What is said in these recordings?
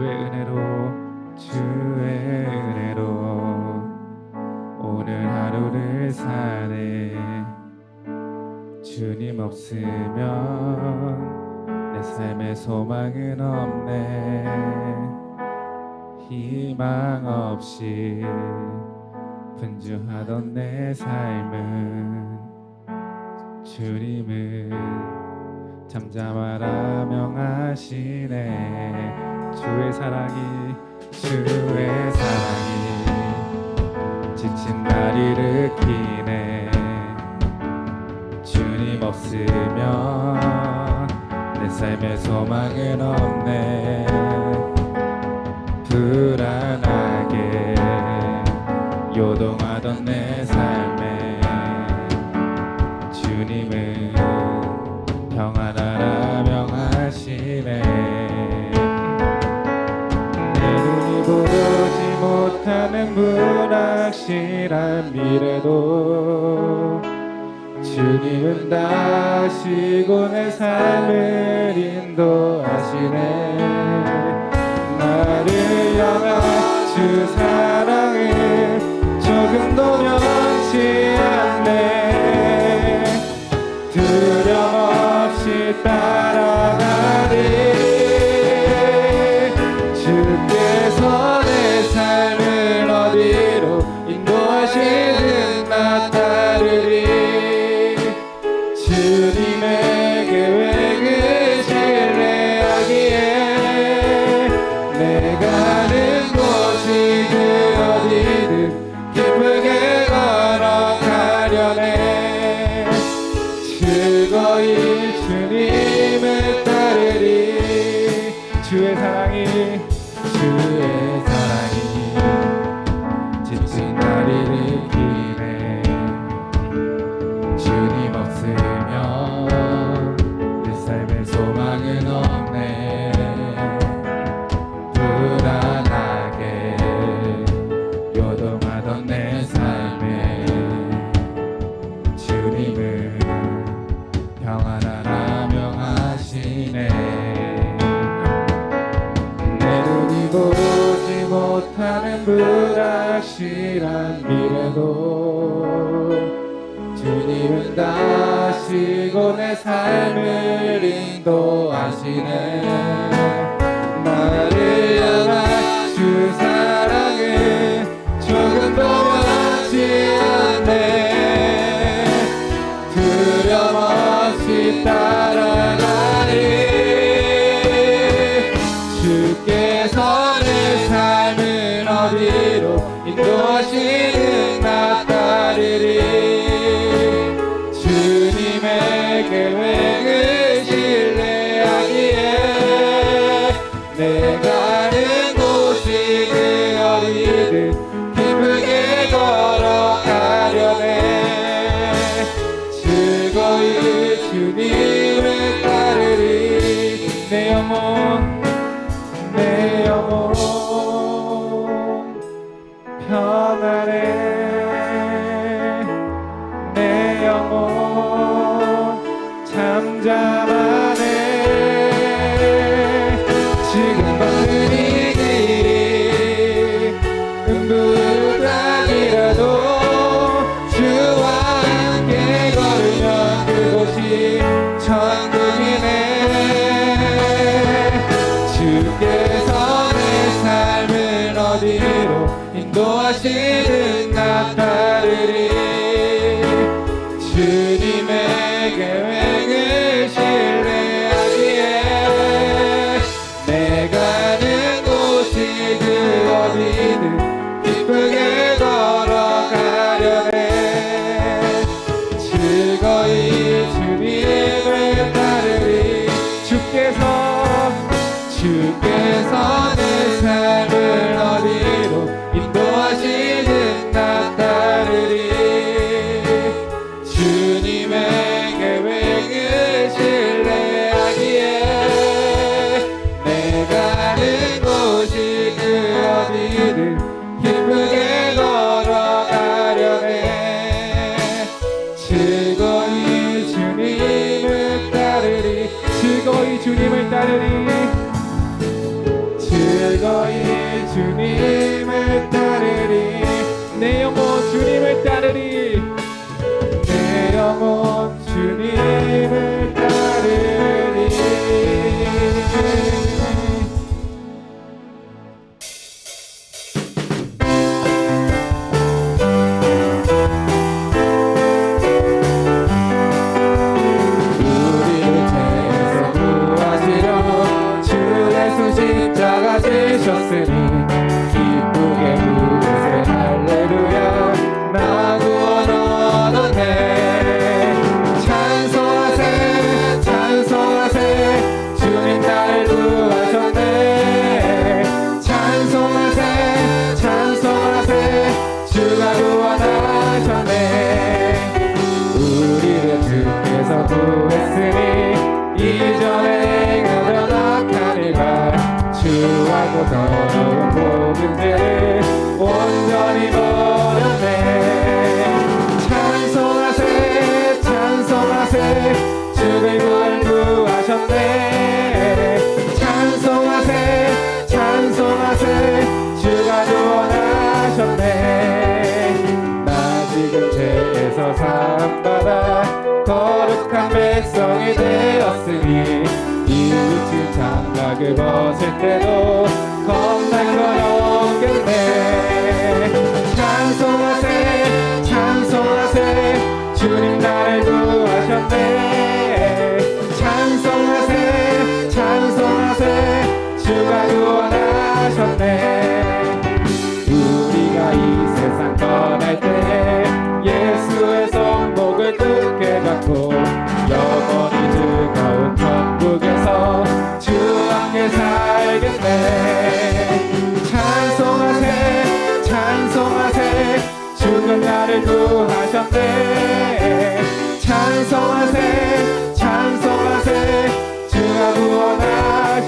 주의 은혜로 주의 은혜로 오늘 하루를 사네. 주님 없으면 내 삶에 소망은 없네. 희망 없이 분주하던 내 삶은 주님은 잠잠하라 명하시네. 주의 사랑이 주의 사랑이 지친 날 일으키네. 주님 없으면 내 삶의 소망은 없네. 불 불신한 미래도 주님은 다시고 내 삶을 인도하시네. 나를 향한 주 사랑에 조금도 변치 않네. 두려움 없이 따 주의 사랑이 주의 불확실한 미래도 주님은 다시고 내 삶을 인도하시네. 되었으니 이웃집 장막을 벗을 때도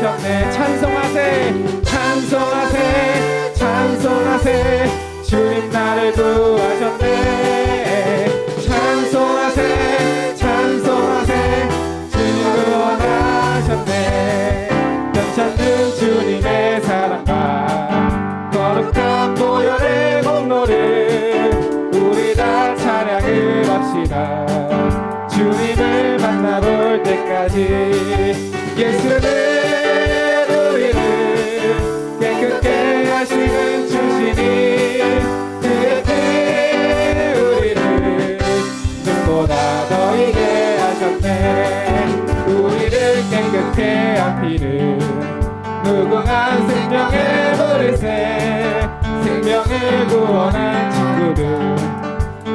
구원하셨네 찬송하세 찬송하세 찬송하세. 주님 나를 구하셨네. 찬송하세 찬송하세. 주님 구원하셨네. 변찮는 주님의 사랑과 거룩한 보혈의 공로를 우리 다 찬양을 합시다. 주님을 만나볼 때까지 예수는 우리를 무궁한 생명의 물새 생명을 구원한 친구들.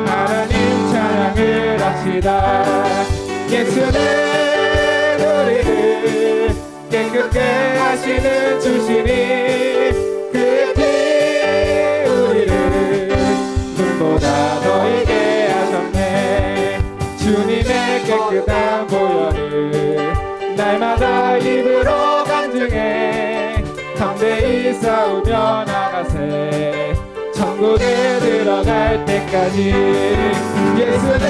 하나님 찬양을 합시다. 예수는 우리를 깨끗게 하시는 주시니 담대히 싸우며 나가세. 천국에 들어갈 때까지 예수는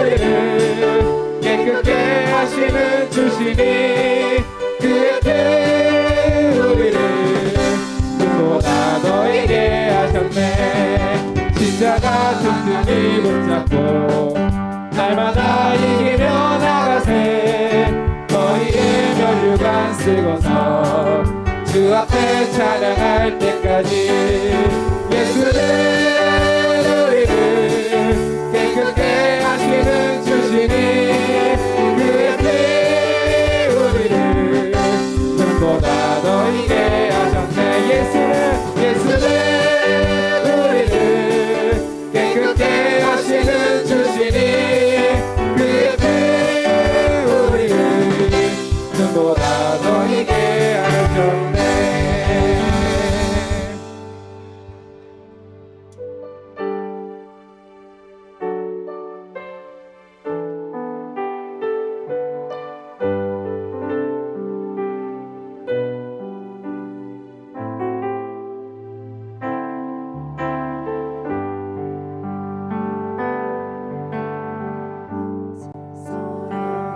우리를 깨끗게 하시는 주시니 그의 피 우리를 더 이게 하셨네. 십자가 튼튼히 붙잡고 날마다 이 찬양할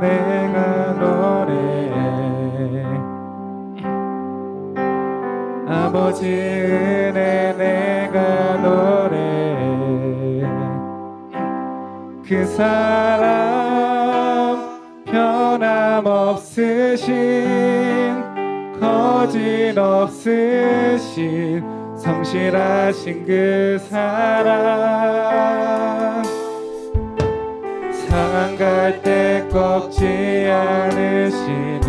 내가 노래해 아버지 은혜 내가 노래해 그 사람 변함없으신 거짓 없으신 성실하신 그 사람 상한 갈때 꺾지 않으시는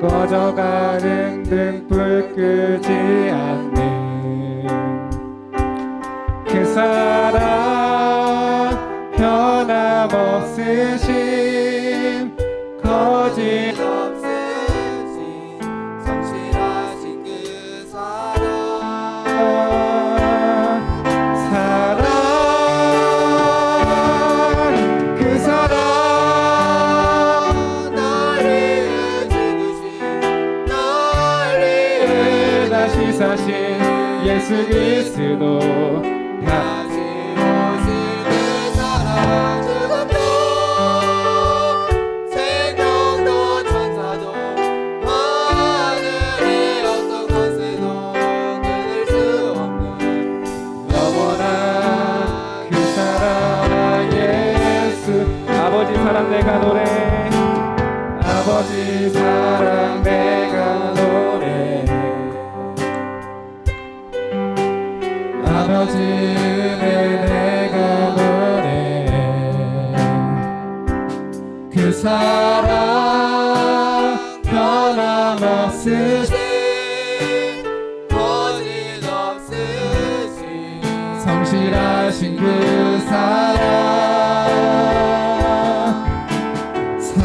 꺼져가는 등불 끄지 않는 그 사랑 변함없으신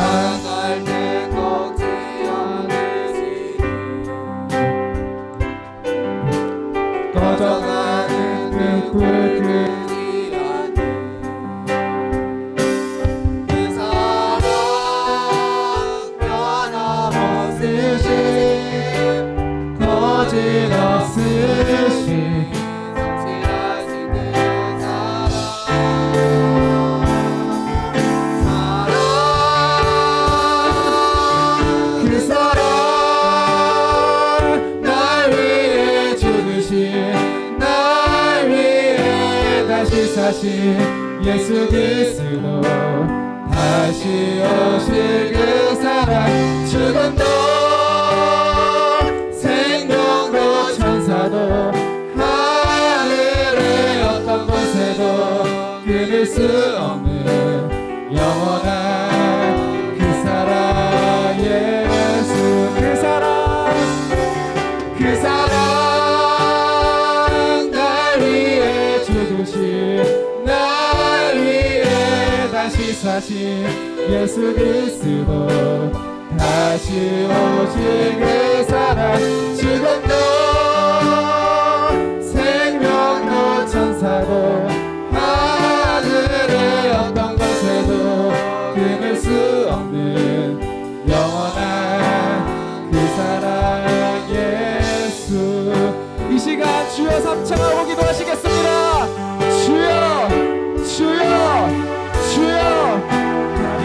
Father. 예수 그리스도 다시 오실 그 사랑 죽음도 생명도 천사도 하늘의 어떤 곳에도 그릴 수 없는 다시 예수 그리스도 다시 오실